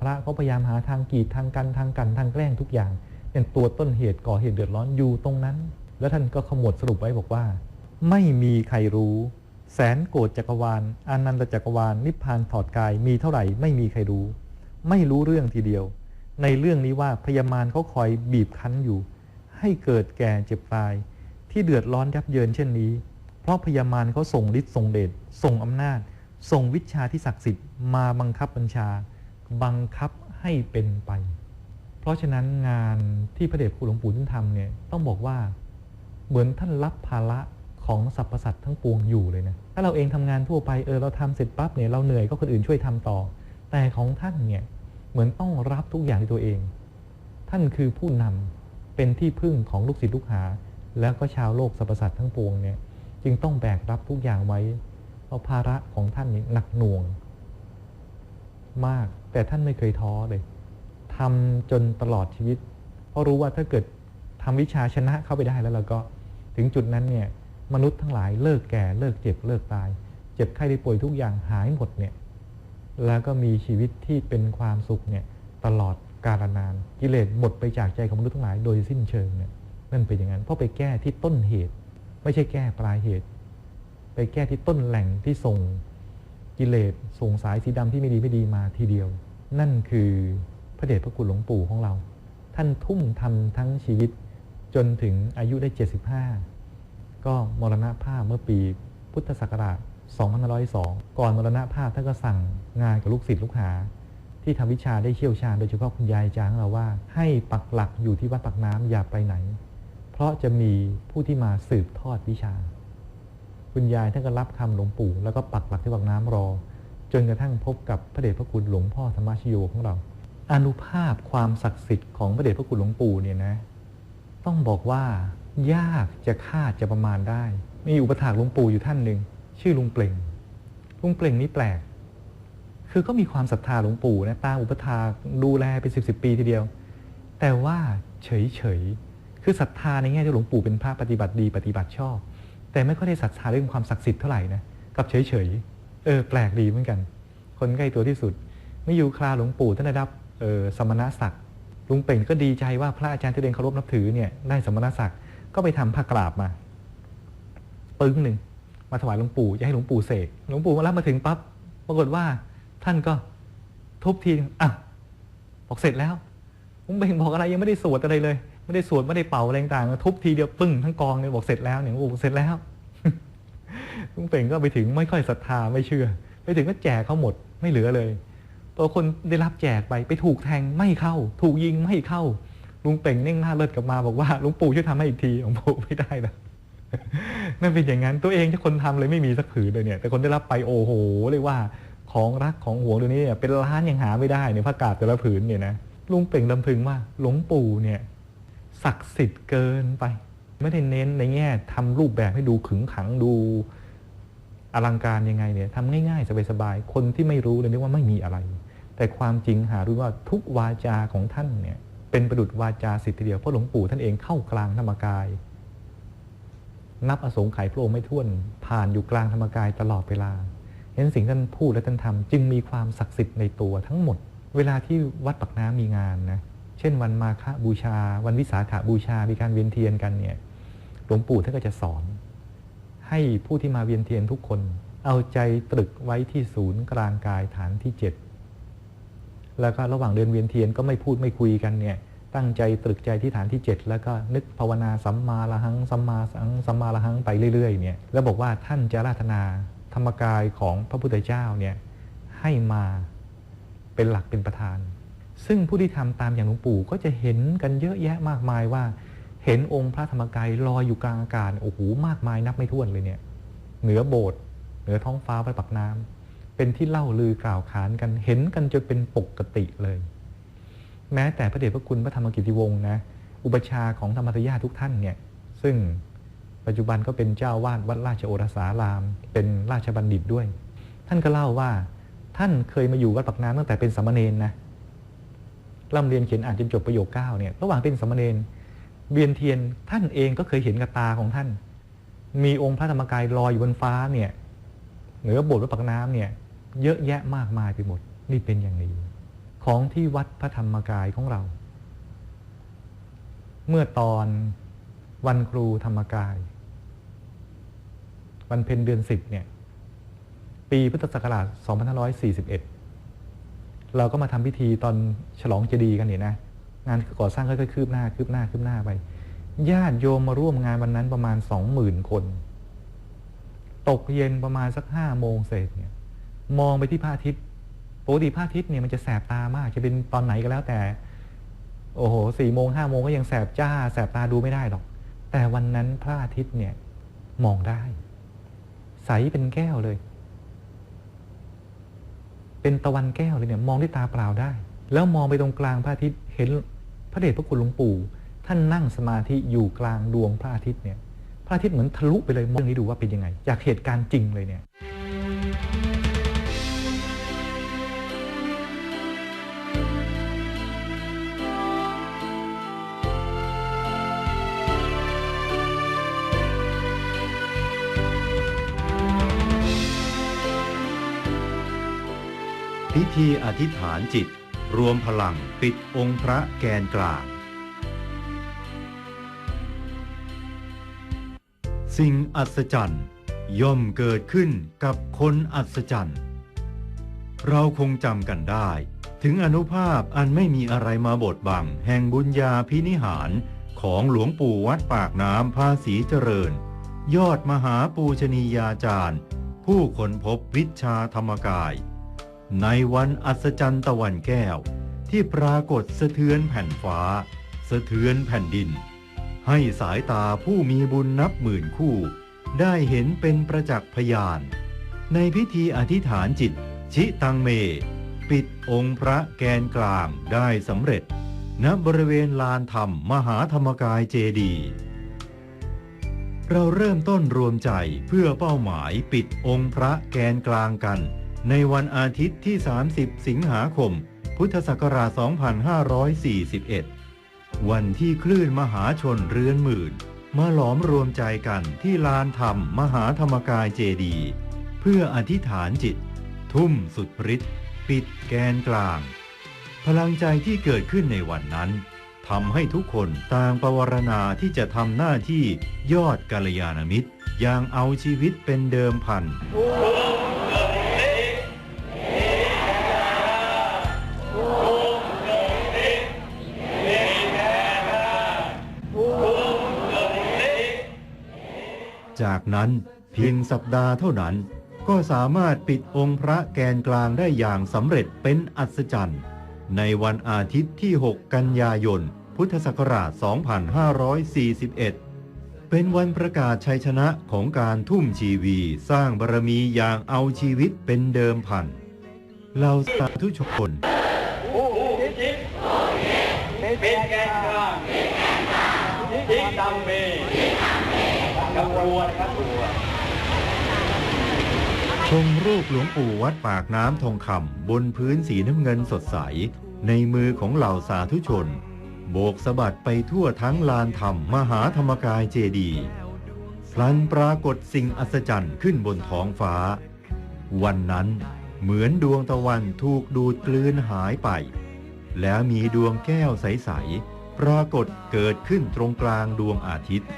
พระเขาพยายามหาทางกีดทางกันทางกันทางแกล้งทุกอย่าง เป็นตัวต้นเหตุก่อเหตุเดือดร้อนอยู่ตรงนั้น แล้วท่านก็ขมวดสรุปไว้บอกว่า ไม่มีใครรู้ แสนโกรธจักรวาลอนันตจักรวาลนิพพานถอดกายมีเท่าไหร่ไม่มีใครรู้ ไม่รู้เรื่องทีเดียว ในเรื่องนี้ว่าพยามารเขาคอยบีบคั้นอยู่ ให้เกิดแก่เจ็บตาย ที่เดือดร้อนยับเยินเช่นนี้ เพราะพยามารเขาส่งฤทธิ์ส่งเดชส่งอำนาจ ส่งวิชาที่ศักดิ์สิทธิ์มาบังคับบัญชา บังคับให้เป็นไป เพราะฉะนั้นงานที่พระเดชคุณหลวงปู่ท่านทำเนี่ยต้องบอกว่าเหมือนท่านรับภาระของสรรพสัตว์ทั้งปวงอยู่เลยนะถ้าเราเองทำงานทั่วไปเออเราทำเสร็จปั๊บเนี่ยเราเหนื่อยก็คนอื่นช่วยทำต่อ แต่ของท่านเนี่ยเหมือนต้องรับทุกอย่างในตัวเอง ท่านคือผู้นำเป็นที่พึ่งของลูกศิษย์ลูกหา แล้วก็ชาวโลกสรรพสัตว์ทั้งปวงเนี่ยจึงต้องแบกรับทุกอย่างไว้เพราะภาระของท่านนี่หนักหน่วง มาก แต่ท่านไม่เคยท้อเลยทำจนตลอดชีวิต เพราะรู้ว่าถ้าเกิดทำวิชาชนะเข้าไปได้แล้วเราก็ถึงจุดนั้นเนี่ยมนุษย์ทั้งหลายเลิกแก่เลิกเจ็บเลิกตาย เจ็บไข้ได้ป่วยทุกอย่างหายหมดเนี่ยแล้วก็มีชีวิตที่เป็นความสุขเนี่ยตลอดกาลนาน กิเลสหมดไปจากใจของมนุษย์ทั้งหลายโดยสิ้นเชิงเนี่ยนั่นเป็นอย่างนั้นเพราะไปแก้ที่ต้นเหตุ ไม่ใช่แก้ปลายเหตุ ไปแก้ที่ต้นแหล่งที่ส่ง กิเลสส่งสายสีดำที่ไม่ดีไม่ดีมาทีเดียว นั่นคือพระเดชพระคุณหลวงปู่ของเรา ท่านทุ่มทำทั้งชีวิตจนถึงอายุได้ 75 ก็มรณภาพเมื่อปีพุทธศักราช2502 ก่อนมรณภาพท่านก็สั่งงานกับลูกศิษย์ลูกหา ที่ทำวิชาได้เชี่ยวชาญโดยเฉพาะคุณยายจางเราว่า ให้ปักหลักอยู่ที่วัดปักน้ำอย่าไปไหน เพราะจะมีผู้ที่มาสืบทอดวิชา คุณยายท่านก็รับคำหลวงปู่ แล้วก็ปักหลักที่ปักน้ำรอ จนกระทั่งพบกับพระเดชพระคุณหลวงพ่อธรรมชโยของเรา อนุภาพความศักดิ์สิทธิ์ของพระเดชพระคุณหลวงปู่เนี่ยนะ ต้องบอกว่ายากจะคาดจะประมาณได้ มีอุปถากหลวงปู่อยู่ท่านหนึ่งชื่อลุงเปล่งลุงเปล่งนี่แปลก คือก็มีความศรัทธาหลวงปู่นะตามอุปถากดูแลเป็นสิบสิบปีทีเดียว แต่ว่าเฉยเฉยๆคือศรัทธาในแง่ที่หลวงปู่เป็นพระปฏิบัติดีปฏิบัติชอบ แต่ไม่ค่อยได้ศรัทธาเรื่องความศักดิ์สิทธิ์เท่าไหร่นะกับเฉยๆเออแปลกดีเหมือนกัน คนใกล้ตัวที่สุด ไม่อยู่คลาหลวงปู่ท่านได้รับเออสมณศักดิ์ลุงเป่งก็ดีใจว่าพระอาจารย์ที่เรียนเคารพนับถือเนี่ยได้สมณศักดิ์ก็ไปทำผ้ากราบมา ปึ้งหนึ่งมาถวายหลวงปู่จะให้หลวงปู่เสกหลวงปู่มารับมาถึงปั๊บปรากฏว่าท่านก็ทุบทีอะบอกเสร็จแล้วลุงเป่งบอกอะไรยังไม่ได้สวดอะไรเลย ไม่ได้สวดไม่ได้เป่าอะไรต่างๆทุบทีเดียวปึ้งทั้งกองเลยบอกเสร็จแล้วเนี่ยโอ้เสร็จแล้วลุงเป่งก็ไปถึงไม่ค่อยศรัทธาไม่เชื่อ ไปถึงก็แจกเขาหมดไม่เหลือเลยพอคนได้รับแจกไปไปถูกแทงไม่เข้า ถูกยิงไม่เข้า ลุงเป่งเน่งหน้าเลิศกลับมาบอกว่าลุงปู่ช่วยทำให้อีกทีหลวงปู่ไม่ได้นะนั่นเป็นอย่างนั้นตัวเองที่คนทำเลยไม่มีสักผืนเลยเนี่ย แต่คนได้รับไปโอ้โหเรียกว่าของรักของหวงตัวนี้เนี่ยเป็นล้านยังหาไม่ได้เนี่ยผ้ากาดแต่ละผืนเนี่ยนะลุงเป่งลำพึงว่าหลวงปู่เนี่ย ศักดิ์สิทธิ์เกินไป ไม่ได้เน้นในแง่ทำรูปแบบให้ดูขึงขังดูอลังการยังไงเนี่ยทำง่ายๆสบายๆคนที่ไม่รู้เลยนึกว่าไม่มีอะไร แต่ความจริงหารู้ว่าทุกวาจาของท่านเนี่ยเป็นประดุจวาจาสิทธิเดียวเพราะหลวงปู่ท่านเองเข้ากลางธรรมกาย นับอสงไขยพระองค์ไม่ท้วน ผ่านอยู่กลางธรรมกายตลอดเวลา เห็นสิ่งท่านพูดและท่านทำจึงมีความศักดิ์สิทธิ์ในตัวทั้งหมด เวลาที่วัดปักน้ำมีงานนะ เช่นวันมาฆบูชา วันวิสาขาบูชา มีการเวียนเทียนกันเนี่ยหลวงปู่ท่านก็จะสอน ให้ผู้ที่มาเวียนเทียนทุกคน เอาใจตรึกไว้ที่ศูนย์กลางกายฐานที่เจ็ดแล้วก็ระหว่างเดินเวียนเทียนก็ไม่พูดไม่คุยกันเนี่ยตั้งใจตรึกใจที่ฐานที่ 7 แล้วก็นึกภาวนาสัมมาละหังสัมมาสังสัมมาละหังไปเรื่อยๆเนี่ยแล้วบอกว่าท่านจะราธนาธรรมกายของพระพุทธเจ้าเนี่ยให้มาเป็นหลักเป็นประธาน ซึ่งผู้ที่ทำตามอย่างหลวงปู่ก็จะเห็นกันเยอะแยะมากมายว่า เห็นองค์พระธรรมกายลอยอยู่กลางอากาศโอ้โหมากมายนับไม่ถ้วนเลยเนี่ย เหนือโบสถ์เหนือท้องฟ้าพระปักน้ำเป็นที่เล่าลือกล่าวขานกันเห็นกันจนเป็นปกติเลย แม้แต่พระเดชพระคุณพระธรรมกิติวงศ์นะอุปชาของธรรมทยาทุกท่านเนี่ยซึ่งปัจจุบันก็เป็นเจ้าวาดวัดราชโอรสาราม เป็นราชบัณฑิตด้วย ท่านก็เล่าว่าท่านเคยมาอยู่วัดปักน้ำตั้งแต่เป็นสามเณรนะ ร่ำเรียนเขียนอ่านจนจบประโยคเก้าเนี่ยระหว่างเป็นสามเณรเวียนเทียนท่านเองก็เคยเห็นกับตาของท่าน มีองค์พระธรรมกายลอยอยู่บนฟ้าเนี่ยเหนือโบสถ์วัดปักน้ำเนี่ยเยอะแยะมากมายไปหมดนี่เป็นอย่างนี้ ของที่วัดพระธรรมกายของเรา เมื่อตอนวันครูธรรมกาย วันเพ็ญเดือนสิบเนี่ย ปีพุทธศักราช 2541 เราก็มาทำพิธีตอนฉลองเจดีย์กันเนี่ยนะงานก่อสร้างค่อยๆคืบหน้าคืบหน้าคืบหน้าไปญาติโยมมาร่วมงานวันนั้นประมาณ20,000คน ตกเย็นประมาณสักห้าโมงเศษเนี่ยมองไปที่พระอาทิตย์ปกติพระอาทิตย์เนี่ยมันจะแสบตามาก จะเป็นตอนไหนก็แล้วแต่ โอ้โหสี่โมงห้าโมงก็ยังแสบจ้า แสบตาดูไม่ได้หรอก แต่วันนั้นพระอาทิตย์เนี่ยมองได้ ใสเป็นแก้วเลย เป็นตะวันแก้วเลยเนี่ยมองด้วยตาเปล่าได้ แล้วมองไปตรงกลางพระอาทิตย์เห็นพระเดชพระคุณหลวงปู่ ท่านนั่งสมาธิอยู่กลางดวงพระอาทิตย์เนี่ยพระอาทิตย์เหมือนทะลุไปเลยมองนี้ดูว่าเป็นยังไง จากเหตุการณ์จริงเลยเนี่ย พิธีอธิษฐานจิต รวมพลังปิดองค์พระแกนกลาง สิ่งอัศจรรย์ย่อมเกิดขึ้นกับคนอัศจรรย์ เราคงจำกันได้ ถึงอนุภาพอันไม่มีอะไรมาบดบัง แห่งบุญญาพินิหารของหลวงปู่วัดปากน้ำภาษีเจริญ ยอดมหาปูชนียาจารย์ ผู้ค้นพบวิชาธรรมกาย ในวันอัศจรรย์ตะวันแก้ว ที่ปรากฏสะเทือนแผ่นฟ้า สะเทือนแผ่นดิน ให้สายตาผู้มีบุญนับหมื่นคู่ ได้เห็นเป็นประจักษ์พยาน ในพิธีอธิษฐานจิต ชิตังเม ปิดองค์พระแกนกลางได้สำเร็จ ณบริเวณลานธรรมมหาธรรมกายเจดีเราเริ่มต้นรวมใจเพื่อเป้าหมายปิดองค์พระแกนกลางกัน ในวันอาทิตย์ที่ 30 สิงหาคม พุทธศักราช 2541 วันที่คลื่นมหาชนเรือนหมื่น มาหลอมรวมใจกันที่ลานธรรมมหาธรรมกายเจดี เพื่ออธิษฐานจิต ทุ่มสุดฤทธิ์ปิดแกนกลาง พลังใจที่เกิดขึ้นในวันนั้นทำให้ทุกคนต่างประวรณาที่จะทำหน้าที่ยอดกัลยาณมิตรอย่างเอาชีวิตเป็นเดิมพัน จากนั้นเพียงสัปดาห์เท่านั้น ก็สามารถปิดองค์พระแกนกลางได้อย่างสำเร็จเป็นอัศจรรย์ ในวันอาทิตย์ที่ 6 กันยายน พุทธศักราช 2541 เป็นวันประกาศชัยชนะของการทุ่มชีวีสร้างบารมีอย่างเอาชีวิตเป็นเดิมพันเราสาธุชนเป็นแกนกลางทิศตังเม รัวนะครับรัวชมรูปหลวงปู่วัดปากน้ำทองคำบนพื้นสีน้ำเงินสดใส ในมือของเหล่าสาธุชน โบกสะบัดไปทั่วทั้งลานธรรมมหาธรรมกายเจดีพลันปรากฏสิ่งอัศจรรย์ขึ้นบนท้องฟ้า วันนั้นเหมือนดวงตะวันถูกดูดกลืนหายไป แล้วมีดวงแก้วใส ๆ ปรากฏเกิดขึ้นตรงกลางดวงอาทิตย์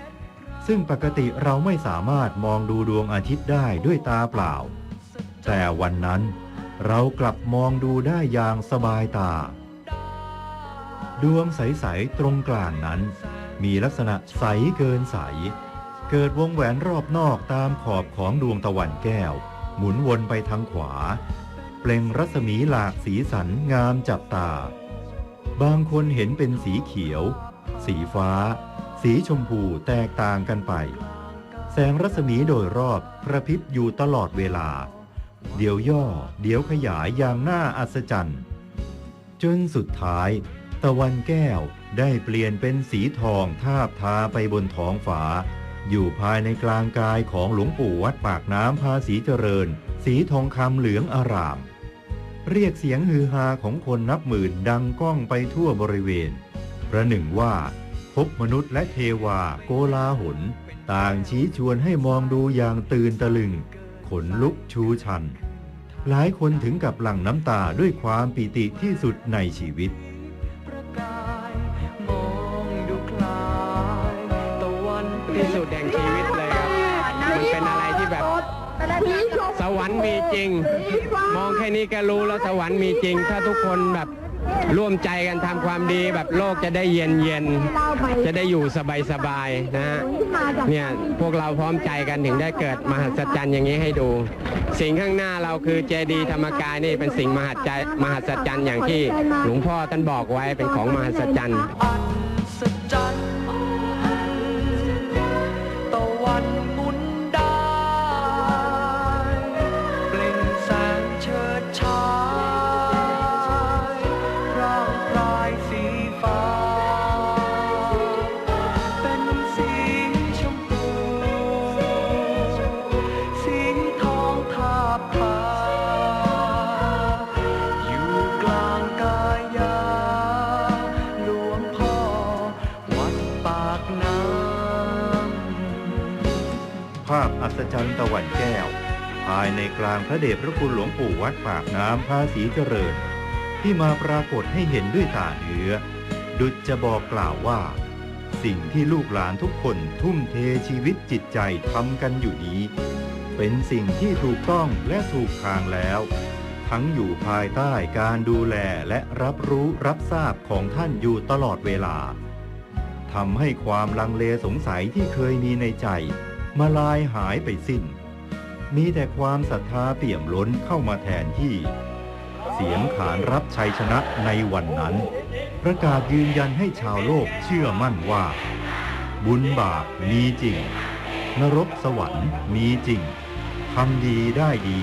ซึ่งปกติเราไม่สามารถมองดูดวงอาทิตย์ได้ด้วยตาเปล่า แต่วันนั้นเรากลับมองดูได้อย่างสบายตา ดวงใส ๆ ตรงกลางนั้น มีลักษณะใสเกินใส เกิดวงแหวนรอบนอกตามขอบของดวงตะวันแก้ว หมุนวนไปทางขวา เปล่งรัศมีหลากสีสันงามจับตา บางคนเห็นเป็นสีเขียว สีฟ้า สีชมพูแตกต่างกันไป แสงรัศมีโดยรอบกระพริบอยู่ตลอดเวลา เดี๋ยวย่อ เดี๋ยวขยายอย่างน่าอัศจรรย์ จนสุดท้าย ตะวันแก้วได้เปลี่ยนเป็นสีทองทาบทาไปบนท้องฟ้าอยู่ภายในกลางกายของหลวงปู่วัดปากน้ำภาษีเจริญ สีทองคำเหลืองอาราม เรียกเสียงฮือฮาของคนนับหมื่นดังก้องไปทั่วบริเวณ ประหนึ่งว่า พบมนุษย์และเทวาโกลาหล ต่างชี้ชวนให้มองดูอย่างตื่นตะลึง ขนลุกชูชัน หลายคนถึงกับหลั่งน้ำตาด้วยความปีติที่สุดในชีวิตประกายมองดูคล้ายตะวันที่สุดแห่งชีวิตเลยครับ มันเป็นอะไรที่แบบ สวรรค์มีจริง มองแค่นี้ก็รู้แล้วสวรรค์มีจริง ถ้าทุกคนแบบ ร่วมใจกันทำความดีแบบโลกจะได้เย็นเย็นจะได้อยู่สบายสบายๆนะฮะเนี่ยพวกเราพร้อมใจกันถึงได้เกิดมหัศจรรย์อย่างนี้ให้ดู สิ่งข้างหน้าเราคือเจดีย์ธรรมกายนี่เป็นสิ่งมหัศจรรย์มหัศจรรย์อย่างที่หลวงพ่อท่านบอกไว้เป็นของมหัศจรรย์ สีฟ้า เป็นสีชมพู สีทองทาบทาอยู่กลางกายา หลวงพ่อ วัดปากน้ำ ภาพอัศจรรย์ตะวันแก้ว ภายในกลางพระเดชพระคุณหลวงปู่วัดปากน้ำภาษีเจริญ ที่มาปรากฏให้เห็นด้วยตาเนื้อ ดุจจะบอกกล่าวว่า สิ่งที่ลูกหลานทุกคนทุ่มเทชีวิตจิตใจทำกันอยู่นี้ เป็นสิ่งที่ถูกต้องและถูกทางแล้ว ทั้งอยู่ภายใต้การดูแลและรับรู้รับทราบของท่านอยู่ตลอดเวลาทำให้ความลังเลสงสัยที่เคยมีในใจ มาลายหายไปสิ้น มีแต่ความศรัทธาเปี่ยมล้นเข้ามาแทนที่ เสียงขานรับชัยชนะในวันนั้น ประกาศยืนยันให้ชาวโลกเชื่อมั่นว่า บุญบาปมีจริง นรกสวรรค์มีจริงทำดีได้ดี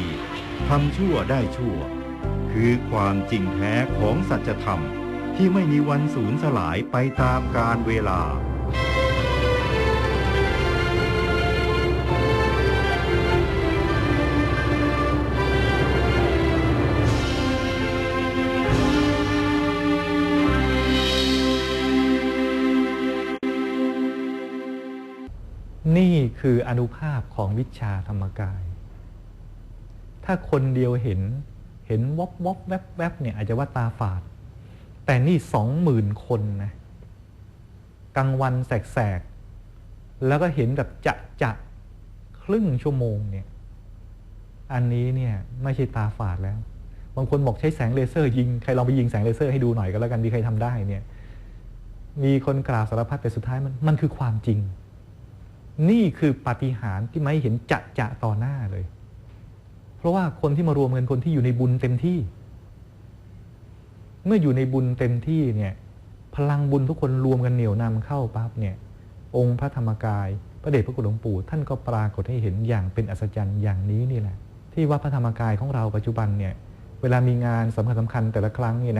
ทำชั่วได้ชั่ว คือความจริงแท้ของสัจธรรมที่ไม่มีวันสูญสลายไปตามกาลเวลา นี่คืออนุภาพของวิชาธรรมกาย ถ้าคนเดียวเห็นเห็นวบวบแวบแวบเนี่ยอาจจะว่าตาฝาด แต่นี่สองหมื่นคนนะกลางวันแสกๆ แล้วก็เห็นแบบจะจะครึ่งชั่วโมงเนี่ย อันนี้เนี่ยไม่ใช่ตาฝาดแล้ว บางคนบอกใช้แสงเลเซอร์ยิง ใครลองไปยิงแสงเลเซอร์ให้ดูหน่อยก็แล้วกันที่ใครทำได้เนี่ย มีคนกล่าวสารพัดแต่สุดท้ายมันมันคือความจริง นี่คือปาฏิหาริย์ที่ไม่เห็นจะจะต่อหน้าเลย เพราะว่าคนที่มารวมกันคนที่อยู่ในบุญเต็มที่ เมื่ออยู่ในบุญเต็มที่เนี่ย พลังบุญทุกคนรวมกันเหนี่ยวนำเข้าปั๊บเนี่ย องค์พระธรรมกาย พระเดชพระคุณหลวงปู่ท่านก็ปรากฏให้เห็นอย่างเป็นอัศจรรย์อย่างนี้นี่แหละ ที่วัดพระธรรมกายของเราปัจจุบันเนี่ย เวลามีงานสำคัญสำคัญแต่ละครั้งเนี่ยนะ